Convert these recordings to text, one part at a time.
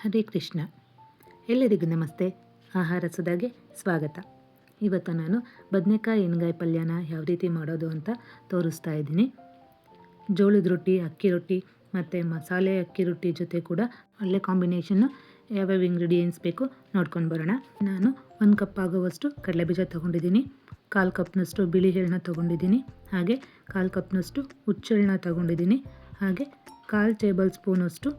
ಹರೇ ಕೃಷ್ಣ. ಎಲ್ಲರಿಗೂ ನಮಸ್ತೆ. ಆಹಾರ ಸುಧಾಗೆ ಸ್ವಾಗತ. ಇವತ್ತು ನಾನು ಬದನೆಕಾಯಿ ಎಣ್ಗಾಯಿ ಪಲ್ಯನ ಯಾವ ರೀತಿ ಮಾಡೋದು ಅಂತ ತೋರಿಸ್ತಾ ಇದ್ದೀನಿ. ಜೋಳದ ರೊಟ್ಟಿ, ಅಕ್ಕಿ ರೊಟ್ಟಿ ಮತ್ತು ಮಸಾಲೆ ಅಕ್ಕಿ ರೊಟ್ಟಿ ಜೊತೆ ಕೂಡ ಒಳ್ಳೆ ಕಾಂಬಿನೇಷನ್ನು ಯಾವ್ಯಾವ ಇಂಗ್ರೀಡಿಯೆಂಟ್ಸ್ ಬೇಕು ನೋಡ್ಕೊಂಡು ಬರೋಣ. ನಾನು ಒಂದು ಕಪ್ ಆಗುವಷ್ಟು ಕಡಲೆಬೀಜ ತೊಗೊಂಡಿದ್ದೀನಿ. ಕಾಲು ಕಪ್ನಷ್ಟು ಬಿಳಿ ಎಳ್ಳನ್ನ ತೊಗೊಂಡಿದ್ದೀನಿ. ಹಾಗೆ ಕಾಲು ಕಪ್ನಷ್ಟು ಹುಚ್ಚೆಳ್ಳನ್ನ ತೊಗೊಂಡಿದ್ದೀನಿ. ಹಾಗೆ ಕಾಲು ಟೇಬಲ್ ಸ್ಪೂನಷ್ಟು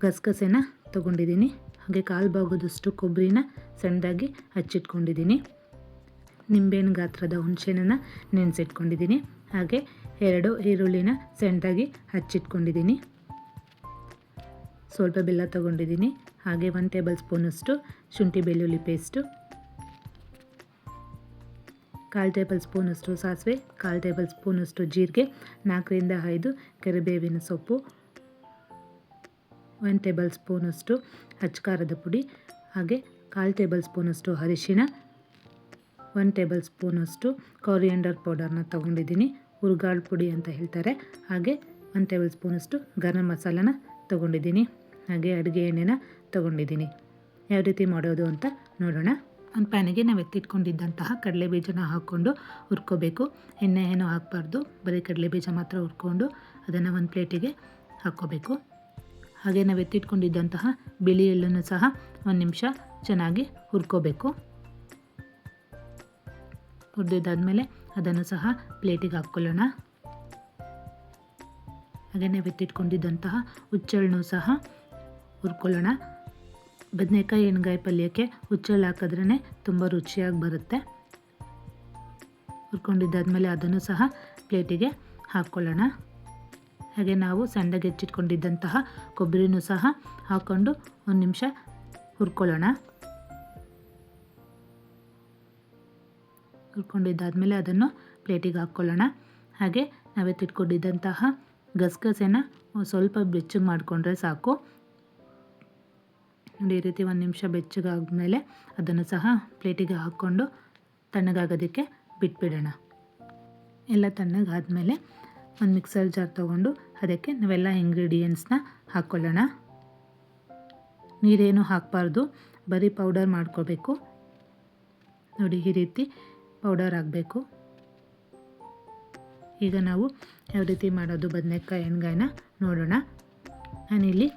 ಗಸಗಸೆನ ತೊಗೊಂಡಿದ್ದೀನಿ. ಹಾಗೆ ಕಾಲು ಭಾಗದಷ್ಟು ಕೊಬ್ಬರಿನ ಸಣ್ಣದಾಗಿ ಹಚ್ಚಿಟ್ಕೊಂಡಿದ್ದೀನಿ. ನಿಂಬೆಹಣ್ಣು ಗಾತ್ರದ ಹುಣಸೆಹಣ್ಣನ್ನು ನೆನೆಸಿಟ್ಕೊಂಡಿದ್ದೀನಿ. ಹಾಗೆ ಎರಡು ಈರುಳ್ಳಿನ ಸಣ್ಣದಾಗಿ ಹಚ್ಚಿಟ್ಕೊಂಡಿದ್ದೀನಿ. ಸ್ವಲ್ಪ ಬೆಲ್ಲ ತೊಗೊಂಡಿದ್ದೀನಿ. ಹಾಗೆ ಒನ್ ಟೇಬಲ್ ಸ್ಪೂನಷ್ಟು ಶುಂಠಿ ಬೆಳ್ಳುಳ್ಳಿ ಪೇಸ್ಟು ಕಾಲು ಟೇಬಲ್ ಸ್ಪೂನಷ್ಟು ಸಾಸಿವೆ, ಕಾಲು ಟೇಬಲ್ ಸ್ಪೂನಷ್ಟು ಜೀರಿಗೆ, ನಾಲ್ಕರಿಂದ ಐದು ಕರಿಬೇವಿನ ಸೊಪ್ಪು. ಒನ್ ಟೇಬಲ್ ಸ್ಪೂನಷ್ಟು ಖಾರದ ಪುಡಿ, ಹಾಗೆ ಕಾಲು ಟೇಬಲ್ ಸ್ಪೂನಷ್ಟು ಅರಿಶಿನ ಒನ್ ಟೇಬಲ್ ಸ್ಪೂನಷ್ಟು ಕೊರಿಯಂಡರ್ ಪೌಡರ್ನ ತೊಗೊಂಡಿದ್ದೀನಿ. ಹುರ್ಗಾಳು ಪುಡಿ ಅಂತ ಹೇಳ್ತಾರೆ. ಹಾಗೆ ಒನ್ ಟೇಬಲ್ ಸ್ಪೂನಷ್ಟು ಗರಂ ಮಸಾಲನ ತೊಗೊಂಡಿದ್ದೀನಿ. ಹಾಗೆ ಅಡುಗೆ ಎಣ್ಣೆನ ತೊಗೊಂಡಿದ್ದೀನಿ. ಯಾವ ರೀತಿ ಮಾಡೋದು ಅಂತ ನೋಡೋಣ. ಒಂದು ಪ್ಯಾನಿಗೆ ನಾವು ಎತ್ತಿಟ್ಕೊಂಡಿದ್ದಂತಹ ಕಡಲೆ ಬೀಜನ ಹಾಕ್ಕೊಂಡು ಹುರ್ಕೋಬೇಕು. ಎಣ್ಣೆ ಏನೂ ಹಾಕಬಾರ್ದು. ಬರೀ ಕಡಲೆ ಬೀಜ ಮಾತ್ರ ಹುರ್ಕೊಂಡು ಅದನ್ನು ಒಂದು ಪ್ಲೇಟಿಗೆ ಹಾಕ್ಕೋಬೇಕು. ಹಾಗೆ ನಾವು ಎತ್ತಿಟ್ಕೊಂಡಿದ್ದಂತಹ ಬಿಳಿ ಎಳ್ಳನ್ನು ಸಹ ಒಂದು ನಿಮಿಷ ಚೆನ್ನಾಗಿ ಹುರ್ಕೋಬೇಕು. ಹುರಿದಿದ್ದಾದಮೇಲೆ ಅದನ್ನು ಸಹ ಪ್ಲೇಟಿಗೆ ಹಾಕ್ಕೊಳ್ಳೋಣ. ಹಾಗೆ ನಾವು ಎತ್ತಿಟ್ಕೊಂಡಿದ್ದಂತಹ ಹುಚ್ಚಳ್ಳನ್ನು ಸಹ ಹುರ್ಕೊಳ್ಳೋಣ. ಬದನೆಕಾಯಿ ಎಣ್ಗಾಯಿ ಪಲ್ಯಕ್ಕೆ ಹುಚ್ಚಳು ಹಾಕಿದ್ರೇ ತುಂಬ ರುಚಿಯಾಗಿ ಬರುತ್ತೆ. ಹುರ್ಕೊಂಡಿದ್ದಾದಮೇಲೆ ಅದನ್ನು ಸಹ ಪ್ಲೇಟಿಗೆ ಹಾಕ್ಕೊಳ್ಳೋಣ. ಹಾಗೆ ನಾವು ಸಣ್ಣಗೆ ಹೆಚ್ಚಿಟ್ಕೊಂಡಿದ್ದಂತಹ ಕೊಬ್ಬರಿನೂ ಸಹ ಹಾಕ್ಕೊಂಡು ಒಂದು ನಿಮಿಷ ಹುರ್ಕೊಳ್ಳೋಣ. ಹುರ್ಕೊಂಡಿದ್ದಾದಮೇಲೆ ಅದನ್ನು ಪ್ಲೇಟಿಗೆ ಹಾಕ್ಕೊಳ್ಳೋಣ. ಹಾಗೆ ನಾವೆತ್ತಿಟ್ಕೊಂಡಿದ್ದಂತಹ ಗಸಗಸೆನ ಸ್ವಲ್ಪ ಬೆಚ್ಚಗೆ ಮಾಡಿಕೊಂಡ್ರೆ ಸಾಕು. ಈ ರೀತಿ ಒಂದು ನಿಮಿಷ ಬೆಚ್ಚಗಾದ್ಮೇಲೆ ಅದನ್ನು ಸಹ ಪ್ಲೇಟಿಗೆ ಹಾಕ್ಕೊಂಡು ತಣ್ಣಗಾಗೋದಕ್ಕೆ ಬಿಟ್ಬಿಡೋಣ. ಎಲ್ಲ ತಣ್ಣಗಾದಮೇಲೆ ಒಂದು ಮಿಕ್ಸರ್ ಜಾರ್ ತೊಗೊಂಡು ಅದಕ್ಕೆ ನಾವೆಲ್ಲ ಇಂಗ್ರೀಡಿಯೆಂಟ್ಸ್ನ ಹಾಕ್ಕೊಳ್ಳೋಣ. ನೀರೇನು ಹಾಕಬಾರ್ದು, ಬರೀ ಪೌಡರ್ ಮಾಡ್ಕೋಬೇಕು. ನೋಡಿ, ಈ ರೀತಿ ಪೌಡರ್ ಆಗಬೇಕು ಈಗ ನಾವು ಯಾವ ರೀತಿ ಮಾಡೋದು ಬದನೆಕಾಯಿ ಎಣ್ಗಾಯಿನ ನೋಡೋಣ. ನಾನಿಲ್ಲಿ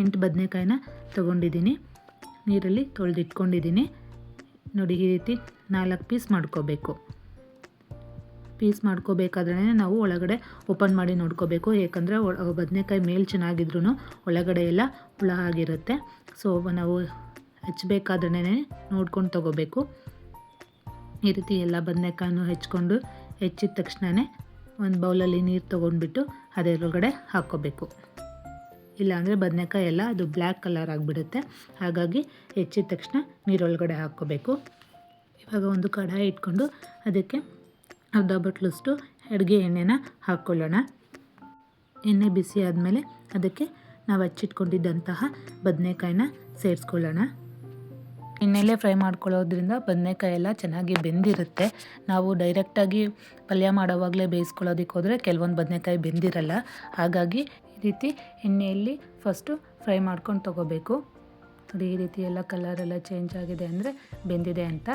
ಎಂಟು ಬದನೆಕಾಯಿನ ತೊಗೊಂಡಿದ್ದೀನಿ. ನೀರಲ್ಲಿ ತೊಳೆದಿಟ್ಕೊಂಡಿದ್ದೀನಿ. ನೋಡಿ, ಈ ರೀತಿ ನಾಲ್ಕು ಪೀಸ್ ಮಾಡ್ಕೋಬೇಕು. ಪೀಸ್ ಮಾಡ್ಕೋಬೇಕಾದ್ರೆ ನಾವು ಒಳಗಡೆ ಓಪನ್ ಮಾಡಿ ನೋಡ್ಕೋಬೇಕು. ಏಕೆಂದರೆ ಬದನೆಕಾಯಿ ಮೇಲೆ ಚೆನ್ನಾಗಿದ್ರೂ ಒಳಗಡೆ ಎಲ್ಲ ಹುಳ ಆಗಿರುತ್ತೆ. ಸೊ, ನಾವು ಹೆಚ್ಚಬೇಕಾದ್ರೆ ನೋಡ್ಕೊಂಡು ತೊಗೋಬೇಕು. ಈ ರೀತಿ ಎಲ್ಲ ಬದನೆಕಾಯನ್ನು ಹೆಚ್ಕೊಂಡು ಹೆಚ್ಚಿದ ತಕ್ಷಣವೇ ಒಂದು ಬೌಲಲ್ಲಿ ನೀರು ತೊಗೊಂಡ್ಬಿಟ್ಟು ಅದರೊಳಗಡೆ ಹಾಕ್ಕೋಬೇಕು. ಇಲ್ಲಾಂದರೆ ಬದನೆಕಾಯಿ ಎಲ್ಲ ಅದು ಬ್ಲ್ಯಾಕ್ ಕಲರ್ ಆಗಿಬಿಡುತ್ತೆ. ಹಾಗಾಗಿ ಹೆಚ್ಚಿದ ತಕ್ಷಣ ನೀರೊಳಗಡೆ ಹಾಕ್ಕೋಬೇಕು. ಇವಾಗ ಒಂದು ಕಡಾಯಿ ಇಟ್ಕೊಂಡು ಅದಕ್ಕೆ ಅರ್ಧ ಬಟ್ಲಷ್ಟು ಅಡುಗೆ ಎಣ್ಣೆನ ಹಾಕ್ಕೊಳ್ಳೋಣ. ಎಣ್ಣೆ ಬಿಸಿ ಆದಮೇಲೆ ಅದಕ್ಕೆ ನಾವು ಹಚ್ಚಿಟ್ಕೊಂಡಿದ್ದಂತಹ ಬದನೆಕಾಯಿನ ಸೇರಿಸ್ಕೊಳ್ಳೋಣ. ಎಣ್ಣೆಲೇ ಫ್ರೈ ಮಾಡ್ಕೊಳ್ಳೋದ್ರಿಂದ ಬದನೆಕಾಯಿ ಎಲ್ಲ ಚೆನ್ನಾಗಿ ಬೆಂದಿರುತ್ತೆ. ನಾವು ಡೈರೆಕ್ಟಾಗಿ ಪಲ್ಯ ಮಾಡೋವಾಗಲೇ ಬೇಯಿಸ್ಕೊಳ್ಳೋದಕ್ಕೆ ಹೋದರೆ ಕೆಲವೊಂದು ಬದನೆಕಾಯಿ ಬೆಂದಿರಲ್ಲ. ಹಾಗಾಗಿ ಈ ರೀತಿ ಎಣ್ಣೆಯಲ್ಲಿ ಫಸ್ಟು ಫ್ರೈ ಮಾಡ್ಕೊಂಡು ತೊಗೋಬೇಕು. ನೋಡಿ ಈ ರೀತಿ ಎಲ್ಲ ಕಲರೆಲ್ಲ ಚೇಂಜ್ ಆಗಿದೆ ಅಂದರೆ ಬೆಂದಿದೆ ಅಂತ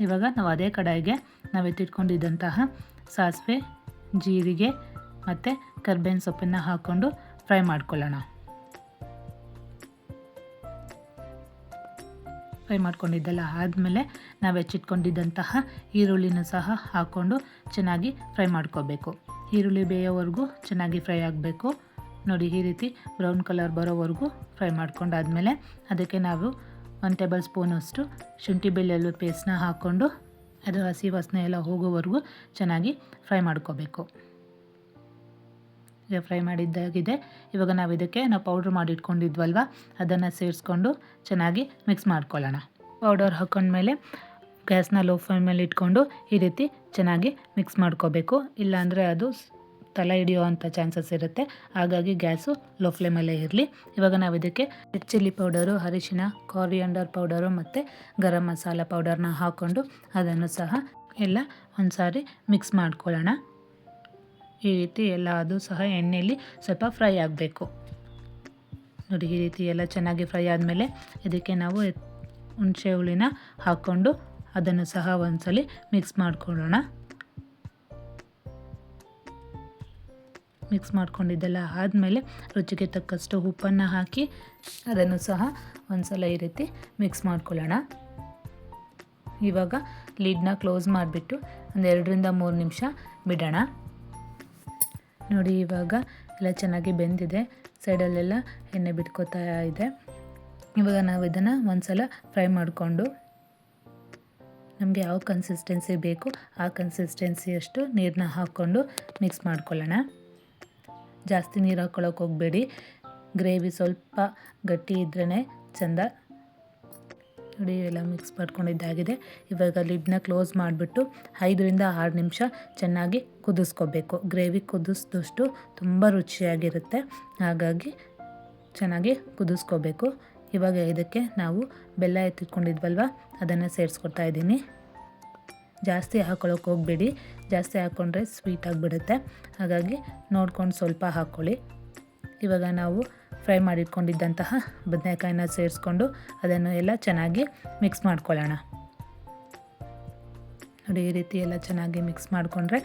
ಇವಾಗ ನಾವು ಅದೇ ಕಡಾಯಿಗೆ ನಾವು ಎತ್ತಿಟ್ಕೊಂಡಿದ್ದಂತಹ ಸಾಸಿವೆ, ಜೀರಿಗೆ ಮತ್ತು ಕರ್ಬೇವಿನ ಸೊಪ್ಪನ್ನು ಹಾಕ್ಕೊಂಡು ಫ್ರೈ ಮಾಡ್ಕೊಳ್ಳೋಣ. ಫ್ರೈ ಮಾಡ್ಕೊಂಡಿದ್ದೆಲ್ಲ ಆದಮೇಲೆ ನಾವು ಹೆಚ್ಚಿಟ್ಕೊಂಡಿದ್ದಂತಹ ಈರುಳ್ಳಿನೂ ಸಹ ಹಾಕ್ಕೊಂಡು ಚೆನ್ನಾಗಿ ಫ್ರೈ ಮಾಡ್ಕೋಬೇಕು. ಈರುಳ್ಳಿ ಬೇಯೋವರೆಗೂ ಚೆನ್ನಾಗಿ ಫ್ರೈ ಆಗಬೇಕು. ನೋಡಿ ಈ ರೀತಿ ಬ್ರೌನ್ ಕಲರ್ ಬರೋವರೆಗೂ ಫ್ರೈ ಮಾಡ್ಕೊಂಡಾದಮೇಲೆ ಅದಕ್ಕೆ ನಾವು ಒಂದು ಟೇಬಲ್ ಸ್ಪೂನಷ್ಟು ಶುಂಠಿ ಬೆಳ್ಳುಳ್ಳಿ ಪೇಸ್ಟ್ನ ಹಾಕ್ಕೊಂಡು ಅದು ಹಸಿ ವಾಸನೆ ಎಲ್ಲ ಹೋಗೋವರೆಗೂ ಚೆನ್ನಾಗಿ ಫ್ರೈ ಮಾಡ್ಕೋಬೇಕು. ಈಗ ಫ್ರೈ ಮಾಡಿದ್ದಾಗಿದೆ. ಇವಾಗ ನಾವು ಇದಕ್ಕೆ ನಾವು ಪೌಡ್ರ್ ಮಾಡಿ ಇಟ್ಕೊಂಡಿದ್ವಲ್ವ? ಅದನ್ನು ಸೇರಿಸ್ಕೊಂಡು ಚೆನ್ನಾಗಿ ಮಿಕ್ಸ್ ಮಾಡ್ಕೊಳ್ಳೋಣ. ಪೌಡರ್ ಹಾಕೊಂಡ್ಮೇಲೆ ಗ್ಯಾಸ್ನ ಲೋ ಫ್ಲೇಮಲ್ಲಿ ಇಟ್ಕೊಂಡು ಈ ರೀತಿ ಚೆನ್ನಾಗಿ ಮಿಕ್ಸ್ ಮಾಡ್ಕೋಬೇಕು. ಇಲ್ಲಾಂದರೆ ಅದು ತಲೆ ಹಿಡಿಯುವಂಥ ಚಾನ್ಸಸ್ ಇರುತ್ತೆ. ಹಾಗಾಗಿ ಗ್ಯಾಸು ಲೋ ಫ್ಲೇಮಲ್ಲೇ ಇರಲಿ. ಇವಾಗ ನಾವು ಇದಕ್ಕೆ ಚಿಲ್ಲಿ ಪೌಡರು ಅರಿಶಿನ ಕಾರಿಯಂಡರ್ ಪೌಡರು ಮತ್ತು ಗರಂ ಮಸಾಲ ಪೌಡರ್ನ ಹಾಕ್ಕೊಂಡು ಅದನ್ನು ಸಹ ಎಲ್ಲ ಒಂದು ಸಾರಿ ಮಿಕ್ಸ್ ಮಾಡ್ಕೊಳ್ಳೋಣ. ಈ ರೀತಿ ಎಲ್ಲ ಅದು ಸಹ ಎಣ್ಣೆಯಲ್ಲಿ ಸ್ವಲ್ಪ ಫ್ರೈ ಆಗಬೇಕು. ನೋಡಿ, ಈ ರೀತಿ ಎಲ್ಲ ಚೆನ್ನಾಗಿ ಫ್ರೈ ಆದಮೇಲೆ ಇದಕ್ಕೆ ನಾವು ಹುಣಸೆ ಹುಳಿನ ಹಾಕ್ಕೊಂಡು ಅದನ್ನು ಸಹ ಒಂದ್ಸಲಿ ಮಿಕ್ಸ್ ಮಾಡ್ಕೊಳ್ಳೋಣ. ಮಿಕ್ಸ್ ಮಾಡ್ಕೊಂಡಿದ್ದೆಲ್ಲ ಆದಮೇಲೆ ರುಚಿಗೆ ತಕ್ಕಷ್ಟು ಉಪ್ಪನ್ನು ಹಾಕಿ ಅದನ್ನು ಸಹ ಒಂದ್ಸಲ ಈ ರೀತಿ ಮಿಕ್ಸ್ ಮಾಡ್ಕೊಳ್ಳೋಣ. ಇವಾಗ ಲಿಡ್ನ ಕ್ಲೋಸ್ ಮಾಡಿಬಿಟ್ಟು ಒಂದು ಎರಡರಿಂದ ಮೂರು ನಿಮಿಷ ಬಿಡೋಣ. ನೋಡಿ, ಇವಾಗ ಎಲ್ಲ ಚೆನ್ನಾಗಿ ಬೆಂದಿದೆ. ಸೈಡಲ್ಲೆಲ್ಲ ಎಣ್ಣೆ ಬಿಟ್ಕೋತಾ ಇದೆ. ಇವಾಗ ನಾವು ಇದನ್ನು ಒಂದ್ಸಲ ಫ್ರೈ ಮಾಡಿಕೊಂಡು ನಮಗೆ ಯಾವ ಕನ್ಸಿಸ್ಟೆನ್ಸಿ ಬೇಕು ಆ ಕನ್ಸಿಸ್ಟೆನ್ಸಿಯಷ್ಟು ನೀರನ್ನ ಹಾಕ್ಕೊಂಡು ಮಿಕ್ಸ್ ಮಾಡ್ಕೊಳ್ಳೋಣ. ಜಾಸ್ತಿ ನೀರು ಹಾಕ್ಕೊಳ್ಳೋಕೆ ಹೋಗಬೇಡಿ. ಗ್ರೇವಿ ಸ್ವಲ್ಪ ಗಟ್ಟಿ ಇದ್ರೇ ಚೆಂದ. ನೋಡಿ, ಎಲ್ಲ ಮಿಕ್ಸ್ ಮಾಡ್ಕೊಂಡಿದ್ದಾಗಿದೆ. ಇವಾಗ ಲಿಡ್ನ ಕ್ಲೋಸ್ ಮಾಡಿಬಿಟ್ಟು ಐದರಿಂದ ಆರು ನಿಮಿಷ ಚೆನ್ನಾಗಿ ಕುದಿಸ್ಕೋಬೇಕು. ಗ್ರೇವಿ ಕುದಿಸಿದಷ್ಟು ತುಂಬ ರುಚಿಯಾಗಿರುತ್ತೆ. ಹಾಗಾಗಿ ಚೆನ್ನಾಗಿ ಕುದಿಸ್ಕೋಬೇಕು. ಇವಾಗ ಇದಕ್ಕೆ ನಾವು ಬೆಲ್ಲ ಎತ್ತಿಟ್ಕೊಂಡಿದ್ವಲ್ವ? ಅದನ್ನು ಸೇರಿಸ್ಕೊಡ್ತಾ ಇದ್ದೀನಿ. ಜಾಸ್ತಿ ಹಾಕ್ಕೊಳಕ್ಕೆ ಹೋಗಬೇಡಿ. ಜಾಸ್ತಿ ಹಾಕ್ಕೊಂಡ್ರೆ ಸ್ವೀಟ್ ಆಗಿಬಿಡುತ್ತೆ. ಹಾಗಾಗಿ ನೋಡ್ಕೊಂಡು ಸ್ವಲ್ಪ ಹಾಕ್ಕೊಳ್ಳಿ ಇವಾಗ ನಾವು ಫ್ರೈ ಮಾಡಿಟ್ಕೊಂಡಿದ್ದಂತಹ ಬದನೆಕಾಯಿನ ಸೇರಿಸ್ಕೊಂಡು ಅದನ್ನು ಎಲ್ಲ ಚೆನ್ನಾಗಿ ಮಿಕ್ಸ್ ಮಾಡ್ಕೊಳ್ಳೋಣ. ನೋಡಿ, ಈ ರೀತಿ ಎಲ್ಲ ಚೆನ್ನಾಗಿ ಮಿಕ್ಸ್ ಮಾಡಿಕೊಂಡ್ರೆ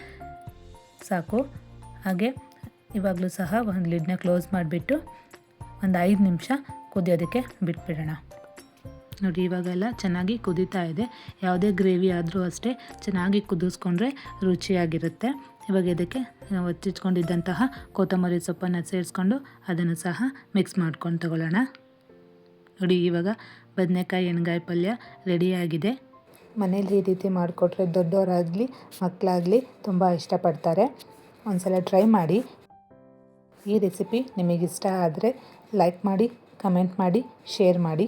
ಸಾಕು. ಹಾಗೆ ಇವಾಗಲೂ ಸಹ ಒಂದು ಲಿಡ್ನ ಕ್ಲೋಸ್ ಮಾಡಿಬಿಟ್ಟು ಒಂದು ಐದು ನಿಮಿಷ ಕುದಿಯೋದಕ್ಕೆ ಬಿಟ್ಬಿಡೋಣ. ನೋಡಿ, ಇವಾಗೆಲ್ಲ ಚೆನ್ನಾಗಿ ಕುದೀತಾ ಇದೆ. ಯಾವುದೇ ಗ್ರೇವಿ ಆದರೂ ಅಷ್ಟೇ ಚೆನ್ನಾಗಿ ಕುದಿಸ್ಕೊಂಡ್ರೆ ರುಚಿಯಾಗಿರುತ್ತೆ. ಇವಾಗ ಇದಕ್ಕೆ ನಾವು ಹಚ್ಚಿಟ್ಕೊಂಡಿದ್ದಂತಹ ಕೊತ್ತಂಬರಿ ಸೊಪ್ಪನ್ನು ಸೇರಿಸ್ಕೊಂಡು ಅದನ್ನು ಸಹ ಮಿಕ್ಸ್ ಮಾಡ್ಕೊಂಡು ತಗೊಳ್ಳೋಣ. ನೋಡಿ, ಇವಾಗ ಬದನೆಕಾಯಿ ಎಣ್ಗಾಯಿ ಪಲ್ಯ ರೆಡಿಯಾಗಿದೆ. ಮನೇಲಿ ಈ ರೀತಿ ಮಾಡಿಕೊಟ್ರೆ ದೊಡ್ಡವರಾಗಲಿ, ಮಕ್ಕಳಾಗಲಿ ತುಂಬ ಇಷ್ಟಪಡ್ತಾರೆ. ಒಂದ್ಸಲ ಟ್ರೈ ಮಾಡಿ. ಈ ರೆಸಿಪಿ ನಿಮಗಿಷ್ಟ ಆದರೆ ಲೈಕ್ ಮಾಡಿ, ಕಮೆಂಟ್ ಮಾಡಿ, ಶೇರ್ ಮಾಡಿ.